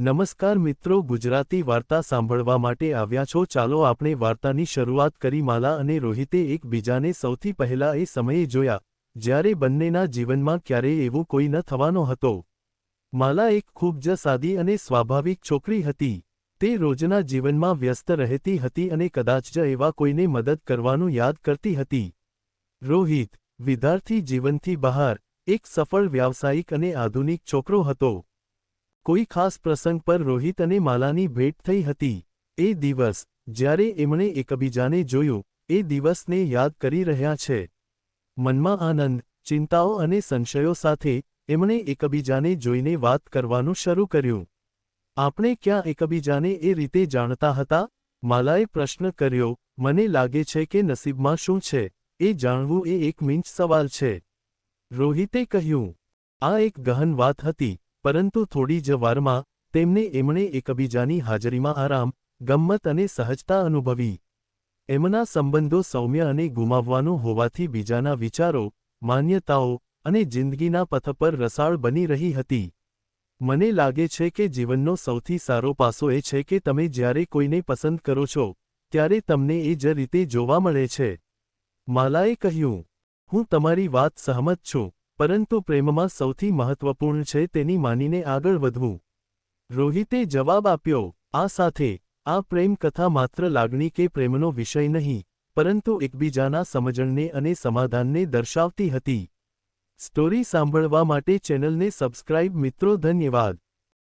નમસ્કાર મિત્રો, ગુજરાતી વાર્તા સાંભળવા માટે આવ્યા છો. ચાલો આપણે વાર્તાની શરૂઆત કરી. માલા અને રોહિતે એકબીજાને સૌથી પહેલા એ સમયે જોયા, જ્યારે બંનેના જીવનમાં ક્યારેય એવું કોઈ ન થવાનો હતો. માલા એક ખૂબ જ સાદી અને સ્વાભાવિક છોકરી હતી. તે રોજના જીવનમાં વ્યસ્ત રહેતી હતી અને કદાચ જ એવા કોઈને મદદ કરવાનું યાદ કરતી હતી. રોહિત, વિદ્યાર્થી જીવનથી બહાર, એક સફળ વ્યાવસાયિક અને આધુનિક છોકરો હતો. કોઈ ખાસ પ્રસંગ પર રોહિત અને માલાની ભેટ થઈ હતી. એ દિવસ, જ્યારે એમણે એકબીજાને જોયું, એ દિવસને યાદ કરી રહ્યા છે. મનમાં આનંદ, ચિંતાઓ અને સંશયો સાથે એમણે એકબીજાને જોઈને વાત કરવાનું શરૂ કર્યું. આપણે ક્યાં એકબીજાને એ રીતે જાણતા હતા માલાએ પ્રશ્ન કર્યો, મને લાગે છે કે નસીબમાં શું છે એ જાણવું એ એક મિંચ સવાલ છે. રોહિતે કહ્યું, આ એક ગહન વાત હતી. પરંતુ થોડી જ વારમાં તેમને એમણે એકબીજાની હાજરીમાં આરામ, ગમ્મત અને સહજતા અનુભવી. એમના સંબંધો સૌમ્ય અને ગુમાવવાનું હોવાથી બીજાના વિચારો, માન્યતાઓ અને જિંદગીના પથ પર રસાળ બની રહી હતી. મને લાગે છે કે જીવનનો સૌથી સારો પાસો એ છે કે તમે જ્યારે કોઈને પસંદ કરો છો, ત્યારે તમને એ જ રીતે જોવા મળે છે. માલાએ કહ્યું, હું તમારી વાત સહમત છું. પરંતુ પ્રેમમાં સૌથી મહત્વપૂર્ણ છે તેની માનીને આગળ વધવું. રોહિતે જવાબ આપ્યો, આ સાથે, આ પ્રેમ કથા માત્ર લાગણી કે પ્રેમનો વિષય નહીં, પરંતુ એકબીજાના સમજણને અને સમાધાનને દર્શાવતી હતી. સ્ટોરી સાંભળવા માટે ચેનલને સબસ્ક્રાઇબ મિત્રો, ધન્યવાદ.